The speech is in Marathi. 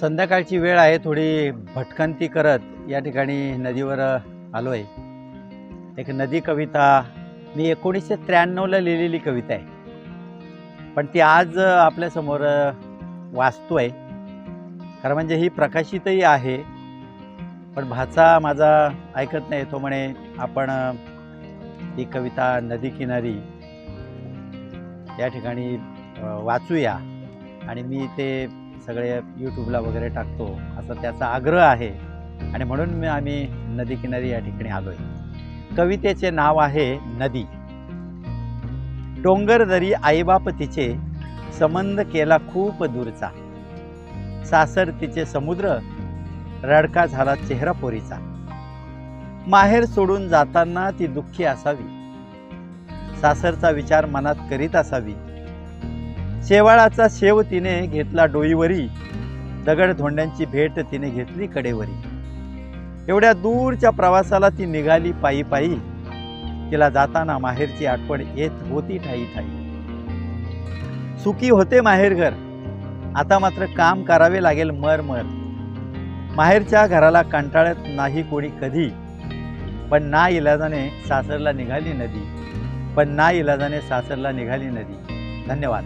संध्याकाळची वेळ आहे थोडी भटकंती करत या ठिकाणी नदीवर आलो आहे एक नदी कविता मी एकोणीसशे त्र्याण्णवला लिहिलेली कविता आहे. पण ती आज आपल्यासमोर वाचतो आहे खरं म्हणजे ही प्रकाशितही आहे पण भाचा माझा ऐकत नाही तो म्हणे आपण ही कविता नदी किनारी या ठिकाणी वाचूया. आणि मी ते सगळे यूट्यूबला वगैरे टाकतो असा त्याचा आग्रह आहे. आणि म्हणून मी आम्ही नदीकिनारी या ठिकाणी आलो आहे कवितेचे नाव आहे नदी. डोंगर दरी आईबाप तिचे संबंध केला खूप दूरचा. सासर तिचे समुद्र रडका झाला चेहरा पोरीचा. माहेर सोडून जाताना ती दुःखी असावी. सासरचा विचार मनात करीत असावी. शेवाळाचा शेव तिने घेतला डोईवरी. दगड धोंड्यांची भेट तिने घेतली कडेवरी. एवढ्या दूरच्या प्रवासाला ती निघाली पायी पायी. तिला जाताना माहेरची आठवण येत होती ठाई ठाई. सुखी होते माहेरघर आता मात्र काम करावे लागेल मर मर. माहेरच्या घराला कंटाळत नाही कोणी कधी. पण ना इलाजाने सासरला निघाली नदी. पण ना इलाजाने सासरला निघाली नदी. धन्यवाद.